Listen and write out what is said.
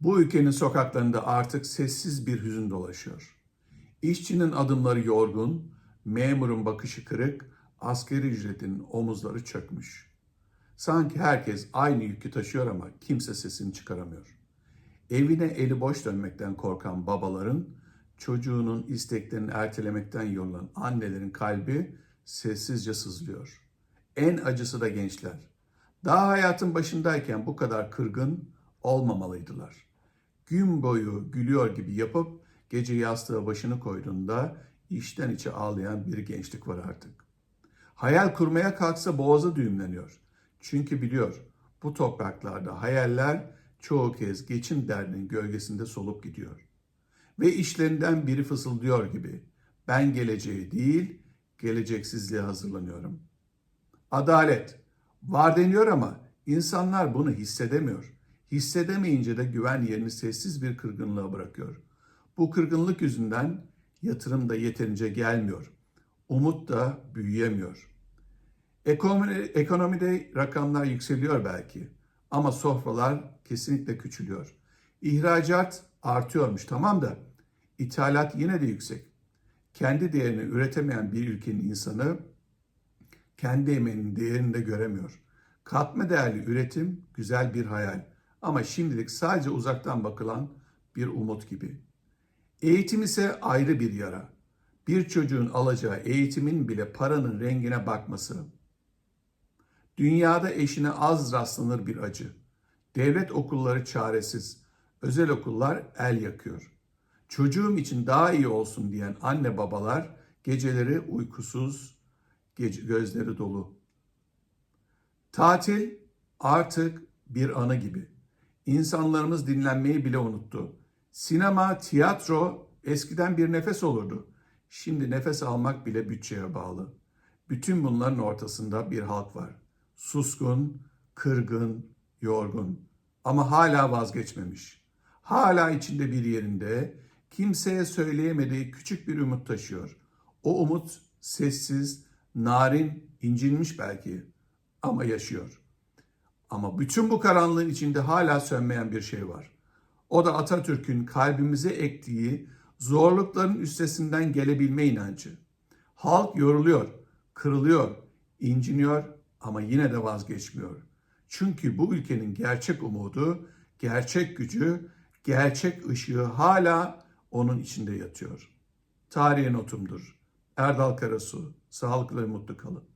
Bu ülkenin sokaklarında artık sessiz bir hüzün dolaşıyor. İşçinin adımları yorgun, memurun bakışı kırık, askeri ücretin omuzları çökmüş. Sanki herkes aynı yükü taşıyor ama kimse sesini çıkaramıyor. Evine eli boş dönmekten korkan babaların, çocuğunun isteklerini ertelemekten yorulan annelerin kalbi sessizce sızlıyor. En acısı da gençler. Daha hayatın başındayken bu kadar kırgın olmamalıydılar. Gün boyu gülüyor gibi yapıp gece yastığa başını koyduğunda içten içe ağlayan bir gençlik var artık. Hayal kurmaya kalksa boğazı düğümleniyor. Çünkü biliyor bu topraklarda hayaller çoğu kez geçim derdinin gölgesinde solup gidiyor. Ve işlerinden biri fısıldıyor gibi ben geleceği değil geleceksizliğe hazırlanıyorum. Adalet var deniyor ama insanlar bunu hissedemiyor. Hissedemeyince de güven yerini sessiz bir kırgınlığa bırakıyor. Bu kırgınlık yüzünden yatırım da yeterince gelmiyor. Umut da büyüyemiyor. Ekonomi, ekonomide rakamlar yükseliyor belki ama sofralar kesinlikle küçülüyor. İhracat artıyormuş tamam da ithalat yine de yüksek. Kendi değerini üretemeyen bir ülkenin insanı kendi emeğinin değerini de göremiyor. Katma değerli üretim güzel bir hayal ama şimdilik sadece uzaktan bakılan bir umut gibi. Eğitim ise ayrı bir yara. Bir çocuğun alacağı eğitimin bile paranın rengine bakması. Dünyada eşine az rastlanır bir acı. Devlet okulları çaresiz, özel okullar el yakıyor. Çocuğum için daha iyi olsun diyen anne babalar geceleri uykusuz, gece, gözleri dolu. Tatil artık bir anı gibi. İnsanlarımız dinlenmeyi bile unuttu. Sinema, tiyatro eskiden bir nefes olurdu. Şimdi nefes almak bile bütçeye bağlı. Bütün bunların ortasında bir halk var. Suskun, kırgın, yorgun ama hala vazgeçmemiş. Hala içinde bir yerinde kimseye söyleyemediği küçük bir umut taşıyor. O umut sessiz, narin, incinmiş belki ama yaşıyor. Ama bütün bu karanlığın içinde hala sönmeyen bir şey var. O da Atatürk'ün kalbimize ektiği zorlukların üstesinden gelebilme inancı. Halk yoruluyor, kırılıyor, inciniyor ama yine de vazgeçmiyor. Çünkü bu ülkenin gerçek umudu, gerçek gücü, gerçek ışığı hala onun içinde yatıyor. Tarihe notumdur. Erdal Karasu, sağlıklı ve mutlu kalın.